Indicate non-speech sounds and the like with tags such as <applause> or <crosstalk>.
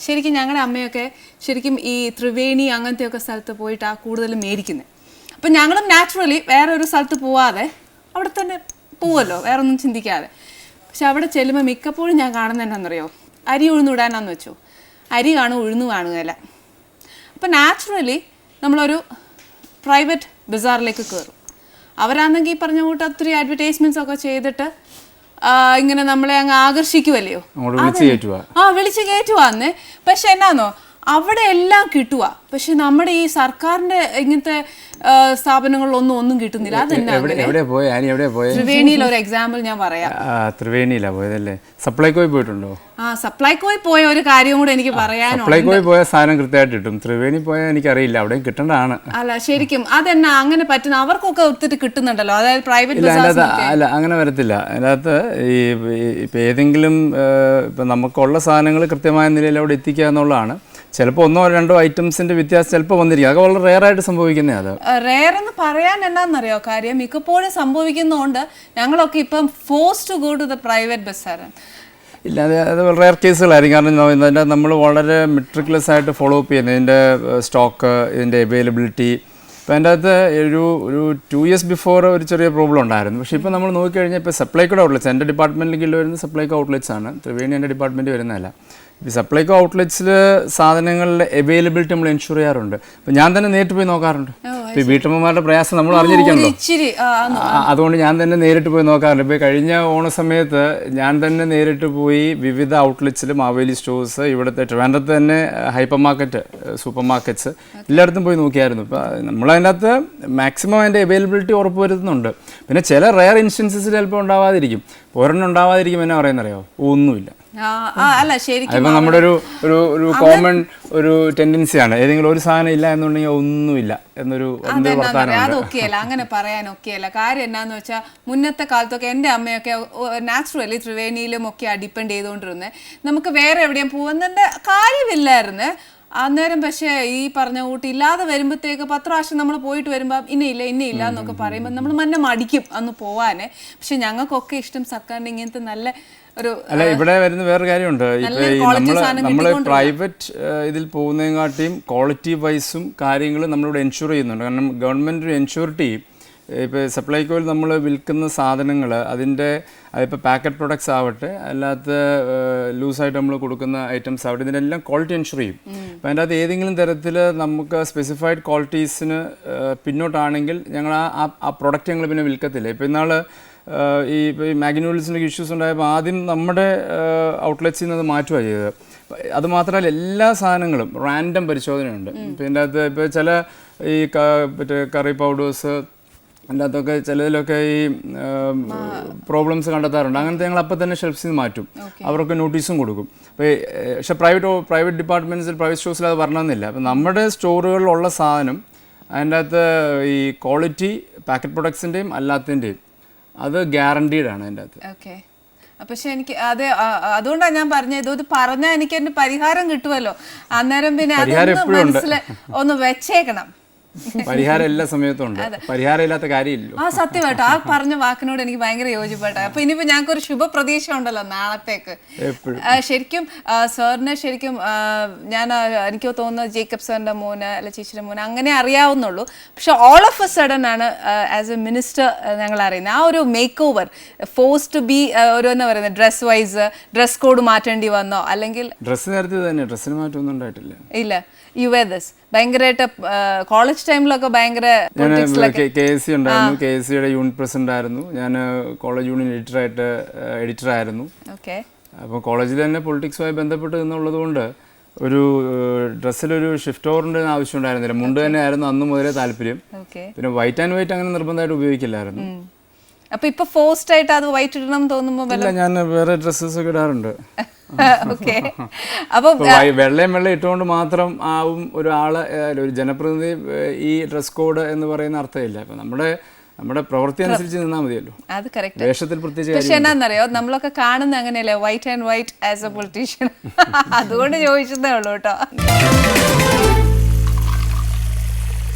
ശരിക്കും ഞങ്ങളുടെ അമ്മയൊക്കെ ശരിക്കും ഈ ത്രിവേണി അങ്ങനത്തെയൊക്കെ സ്ഥലത്ത് പോയിട്ടാണ് കൂടുതലും മേടിക്കുന്നത് അപ്പം ഞങ്ങളും നാച്ചുറലി വേറെ ഒരു സ്ഥലത്ത് പോവാതെ അവിടെ തന്നെ പോവല്ലോ വേറെ ഒന്നും ചിന്തിക്കാതെ. പക്ഷെ അവിടെ ചെല്ലുമ്പോൾ മിക്കപ്പോഴും ഞാൻ കാണുന്നത് എന്നാണെന്നറിയോ അരി ഉഴുന്നിടാനാന്ന് വെച്ചു. അരി കാണും ഉഴുന്നു കാണുകയില്ല അപ്പം നാച്ചുറലി നമ്മളൊരു പ്രൈവറ്റ് ബസാറിലേക്ക് കയറും അവരാണെങ്കിൽ പറഞ്ഞ കൂട്ട് ഒത്തിരി അഡ്വർടൈസ്മെന്റ്സ് ഒക്കെ ചെയ്തിട്ട് ഇങ്ങനെ നമ്മളെ അങ്ങ് ആകർഷിക്കുമല്ലയോ കയറ്റുക ആ വിളിച്ചു കയറ്റുവാന്ന്. പക്ഷെ എന്നാന്നോ? അവിടെ എല്ലാം കിട്ടുക പക്ഷെ നമ്മുടെ ഈ സർക്കാരിന്റെ ഇങ്ങനത്തെ സ്ഥാപനങ്ങളിലൊന്നും ഒന്നും കിട്ടുന്നില്ല. അതെന്നാ ത്രിവേണിയിൽ ഒരു എക്സാമ്പിൾ ഞാൻ പറയാം. ത്രിവേണിയിലാ പോയതല്ലേ സപ്ലൈക്കോയിൽ പോയിട്ടുണ്ടോ? ആ സപ്ലൈകോയിൽ പോയ ഒരു കാര്യം കൂടെ എനിക്ക് പറയാനുണ്ട്. സപ്ലൈക്കോയിൽ പോയ സാധനം കൃത്യമായിട്ട് കിട്ടും. ത്രിവേണി പോയാൽ എനിക്കറിയില്ല. അവിടെ കിട്ടേണ്ടതാണ്. അല്ല ശരിക്കും. അതെന്നാ അങ്ങനെ പറ്റുന്ന? അവർക്കൊക്കെ ഒത്തിരി കിട്ടുന്നുണ്ടല്ലോ. അതായത് പ്രൈവറ്റ് ബിസിനസ് അല്ല അങ്ങനെ വരത്തില്ല. അതിനകത്ത് ഈ- ഇപ്പം ഏതെങ്കിലും ഇപ്പം നമുക്കുള്ള സാധനങ്ങൾ കൃത്യമായ നിലയിൽ അവിടെ എത്തിക്കുക എന്നുള്ളതാണ്. ചിലപ്പോൾ ഒന്നോ രണ്ടോ ഐറ്റംസിന്റെ വ്യത്യാസം ചിലപ്പോൾ വന്നിരിക്കും. അതൊക്കെ വളരെ റെയറായിട്ട് സംഭവിക്കുന്നതാണ് അത്. റെയർ എന്ന് പറയാൻ എന്നാന്നറിയോ കാര്യം? മിക്കപ്പോഴും സംഭവിക്കുന്നതുകൊണ്ട് ഞങ്ങളൊക്കെ ഇപ്പം force to go to the private ബസ്സാണ്. ഇല്ല അത് അത് റെയർ കേസുകളായിരിക്കും കാരണം ഇതിന്റെ നമ്മൾ വളരെ മെട്രിക്കുലസ് ആയിട്ട് ഫോളോ അപ്പ് ചെയ്യുന്നത് ഇതിന്റെ സ്റ്റോക്ക് ഇതിന്റെ അവൈലബിലിറ്റി ഇപ്പം അതിന്റെ അകത്ത് ഒരു ഒരു ടു ഇയേഴ്സ് ബിഫോർ ഒരു ചെറിയ പ്രോബ്ലം ഉണ്ടായിരുന്നു. പക്ഷേ ഇപ്പോൾ നമ്മൾ നോക്കിക്കഴിഞ്ഞാൽ ഇപ്പോൾ സപ്ലൈക്കോ ഔട്ട്ലെറ്റ്സ് എന്റെ ഡിപ്പാർട്ട്മെന്റിൽ വരുന്ന സപ്ലൈക്കോ ഔട്ട്ലെറ്റ്സ് ആണ്. ത്രിവേണി എന്റെ ഡിപ്പാർട്ട്മെന്റ് വരുന്നതല്ല. ഈ സപ്ലൈക്കോ ഔട്ട്ലെറ്റ്സിൽ സാധനങ്ങളുടെ അവൈലബിലിറ്റി നമ്മൾ എൻഷുർ ചെയ്യാറുണ്ട്. അപ്പം ഞാൻ തന്നെ നേരിട്ട് പോയി നോക്കാറുണ്ട്. ഇപ്പം ഈ വീട്ടമ്മമാരുടെ പ്രയാസം നമ്മൾ അറിഞ്ഞിരിക്കണല്ലോ. അതുകൊണ്ട് ഞാൻ തന്നെ നേരിട്ട് പോയി നോക്കാറുണ്ട്. ഇപ്പോൾ കഴിഞ്ഞ ഓണ സമയത്ത് ഞാൻ തന്നെ നേരിട്ട് പോയി വിവിധ ഔട്ട്ലെറ്റ്സിൽ മാവേലി സ്റ്റോഴ്സ് ഇവിടുത്തെ ട്രിവാൻഡ്രത്ത് തന്നെ ഹൈപ്പർ മാർക്കറ്റ് സൂപ്പർ മാർക്കറ്റ്സ് എല്ലായിടത്തും പോയി നോക്കിയായിരുന്നു. ഇപ്പൊ നമ്മൾ അതിനകത്ത് മാക്സിമം അതിന്റെ അവൈലബിലിറ്റി ഉറപ്പുവരുത്തുന്നുണ്ട് പിന്നെ ചില റെയർ ഇൻസ്റ്റൻസസിൽ ചിലപ്പോൾ ഉണ്ടാവാതിരിക്കും. ഒരെണ്ണം ഉണ്ടാവാതിരിക്കും എന്നാ പറയുന്നറിയോ? ഒന്നുമില്ല. അല്ല ശരിക്കും നമ്മുടെ ഒരു ഒരു ഒരു കോമൺ ഒരു ടെൻഡൻസിയാണ് ഏതെങ്കിലും ഒരു സാധനം ഇല്ല എന്നുണ്ടെങ്കിൽ ഒന്നുമില്ല എന്നൊരു അതൊക്കെയല്ല അങ്ങനെ പറയാൻ ഒക്കെയല്ല. കാര്യം എന്നാന്ന് വെച്ചാൽ മുന്നത്തെ കാലത്തൊക്കെ എന്റെ അമ്മയൊക്കെ നാച്ചുറലി ത്രിവേണിയിലും ഒക്കെ ഡിപ്പെൻഡ് ചെയ്തുകൊണ്ടിരുന്നത് നമുക്ക് വേറെ എവിടെയും പോകുന്നതിന്റെ കാര്യമില്ലായിരുന്നു. അന്നേരം പക്ഷേ ഈ പറഞ്ഞ കൂട്ടി ഇല്ലാതെ വരുമ്പോഴത്തേക്ക് പത്ത് പ്രാവശ്യം നമ്മൾ പോയിട്ട് വരുമ്പോൾ ഇന്നയില്ല ഇന്നയില്ല എന്നൊക്കെ പറയുമ്പോൾ നമ്മൾ മന്നെ മടിക്കും അന്ന് പോവാനെ. പക്ഷെ ഞങ്ങൾക്കൊക്കെ ഇഷ്ടം സർക്കാരിന്റെ ഇങ്ങനത്തെ നല്ല ഒരു അല്ല ഇവിടെ വരുന്ന വേറെ കാര്യമുണ്ട്. നമ്മൾ നമ്മൾ പ്രൈവറ്റ് ഇതിൽ പോകുന്നതിനെക്കാട്ടിയും ക്വാളിറ്റി വൈസും കാര്യങ്ങൾ നമ്മളിവിടെ എൻഷുർ ചെയ്യുന്നുണ്ട്. കാരണം ഗവൺമെന്റ് ഒരു എൻഷുറിറ്റി ഇപ്പോൾ സപ്ലൈകോയിൽ നമ്മൾ വിൽക്കുന്ന സാധനങ്ങൾ അതിന്റെ അതിപ്പോൾ പാക്കറ്റ് പ്രൊഡക്ട്സ് ആവട്ടെ അല്ലാത്ത ലൂസായിട്ട് നമ്മൾ കൊടുക്കുന്ന ഐറ്റംസ് ആവട്ടെ ഇതിനെല്ലാം ക്വാളിറ്റി എൻഷുർ ചെയ്യും. അപ്പോൾ അതിന്റെ അകത്ത് ഏതെങ്കിലും തരത്തിൽ നമുക്ക് സ്പെസിഫൈഡ് ക്വാളിറ്റീസിന് പിന്നോട്ടാണെങ്കിൽ ഞങ്ങൾ ആ ആ- പ്രൊഡക്റ്റ് ഞങ്ങൾ പിന്നെ വിൽക്കത്തില്ല. ഇപ്പോൾ ഇന്നാൾ ഈ ഇപ്പോൾ ഈ മാഗ്നൂൾസിന്റെ ഇഷ്യൂസ് ഉണ്ടായപ്പോൾ ആദ്യം നമ്മുടെ ഔട്ട്ലെറ്റ്സിൽ നിന്ന് അത് മാറ്റുകയാണ് ചെയ്തത്. അത് മാത്രമല്ല എല്ലാ സാധനങ്ങളും റാൻഡം പരിശോധനയുണ്ട്. ഇതിന്റെ അകത്ത് ഇപ്പോൾ ചില ഈ മറ്റേ കറി പൗഡേഴ്സ് അതിനകത്തൊക്കെ ചിലതിലൊക്കെ ഈ പ്രോബ്ലംസ് കണ്ടെത്താറുണ്ട്. അങ്ങനത്തെ ഞങ്ങൾ അപ്പം തന്നെ ഷെൽഫ്സിൽ നിന്ന് മാറ്റും. അവർക്ക് നോട്ടീസും കൊടുക്കും. അപ്പോൾ പക്ഷെ പ്രൈവറ്റ് പ്രൈവറ്റ് ഡിപ്പാർട്ട്മെന്റ്സിൽ പ്രൈവറ്റ് സ്റ്റോഴ്സിൽ അത് വരണമെന്നില്ല. അപ്പം നമ്മുടെ സ്റ്റോറുകളിലുള്ള സാധനം അതിന്റെ അകത്ത് ഈ ക്വാളിറ്റി പാക്കറ്റ് പ്രൊഡക്ട്സിന്റെയും അല്ലാത്തതിന്റെയും അത് ഗ്യാരണ്ടീഡ് ആണ് അതിന്റെ അകത്ത് ഓക്കെ പക്ഷെ എനിക്ക് അത് അതുകൊണ്ടാണ് ഞാൻ പറഞ്ഞത്. ഇത് പറഞ്ഞാൽ എനിക്ക് എന്റെ പരിഹാരം കിട്ടുമല്ലോ അന്നേരം പിന്നെ അതൊന്ന് മനസ്സിൽ ഒന്ന് വെച്ചേക്കണം. പരിഹാരം എല്ലാ സമയത്തും ഉണ്ട്. പരിഹാരം ഇല്ലാത്ത കാര്യമില്ല ആ സത്യം കേട്ടോ ആ പറഞ്ഞ വാക്കിനോട് എനിക്ക് ഭയങ്കര യോജിപ്പാട്ടോ അപ്പൊ ഇനിയിപ്പോ ഞങ്ങൾക്ക് ഒരു ശുഭ പ്രതീക്ഷ ഉണ്ടല്ലോ നാളത്തേക്ക് ശരിക്കും സാറിനെ ശരിക്കും ഞാൻ എനിക്ക് തോന്നുന്നു ജേക്കബ് സാറിന്റെ മോന് അല്ല ചേച്ചിയുടെ മോന് അങ്ങനെ അറിയാവുന്നുള്ളൂ. പക്ഷെ ഓൾ ഓഫ് എ സഡൻ ആണ് ആസ് എ മിനിസ്റ്റർ ഞങ്ങൾ അറിയുന്നത്. ആ ഒരു make over force to be ഒരു എന്താ പറയുന്നത് ഡ്രസ് വൈസ് ഡ്രസ് കോഡ് മാറ്റേണ്ടി വന്നോ? അല്ലെങ്കിൽ നേരത്തെ തന്നെ ഡ്രസ്സിന് മാറ്റമൊന്നും ഉണ്ടായിട്ടില്ല. ഇല്ല. യു വേ ദിസ് ഭയങ്കരമായിട്ട് കോളേജ് ടൈമിലൊക്കെ ഭയങ്കര കെ എസ് സി ഉണ്ടായിരുന്നു. കെ എസ് സിയുടെ യൂണിറ്റ് പ്രസിഡന്റ് ആയിരുന്നു. ഞാൻ കോളേജ് യൂണിയൻ എഡിറ്റർ ആയിട്ട് എഡിറ്റർ ആയിരുന്നു. ഓക്കെ. അപ്പോൾ കോളേജിൽ തന്നെ പൊളിറ്റിക്സുമായി ബന്ധപ്പെട്ട് നിന്നുള്ളത് കൊണ്ട് ഒരു ഡ്രസ്സിലൊരു ഷിഫ്റ്റ് ഓവറിന്റെ ആവശ്യം ഉണ്ടായിരുന്നില്ല. മുണ്ട് തന്നെ ആയിരുന്നു അന്ന് മുതലേ താല്പര്യം. പിന്നെ വൈറ്റ് ആൻഡ് വൈറ്റ് അങ്ങനെ നിർബന്ധമായിട്ട് ഉപയോഗിക്കില്ലായിരുന്നു. അപ്പൊ ഇപ്പൊ ഫോഴ്സ്ഡ് ആയിട്ട് അത് വൈറ്റ് ഇടണം തോന്നുമ്പോ ഞാൻ വേറെ ഡ്രസ്സസ് ഒക്കെ ഇടാറുണ്ട്. <laughs> ഓക്കെ അപ്പോൾ ഇപ്പൊ വൈ- വെള്ളയും വെള്ളം ഇട്ടുകൊണ്ട് മാത്രം ആവും ഒരാൾ ഒരു ജനപ്രതിനിധി ഈ ഡ്രസ് കോഡ് എന്ന് പറയുന്ന അർത്ഥമില്ല. അപ്പൊ നമ്മുടെ നമ്മുടെ പ്രവൃത്തി അനുസരിച്ച് നിന്നാൽ മതിയല്ലോ. അത് കറക്റ്റ് വേഷത്തിൽ പ്രത്യേകിച്ച് പക്ഷെ എന്നാന്നറിയോ? നമ്മളൊക്കെ കാണുന്ന അങ്ങനെയല്ലേ white and white as a politician അതുകൊണ്ട് ചോദിച്ചതേ ഉള്ളൂ കേട്ടോ.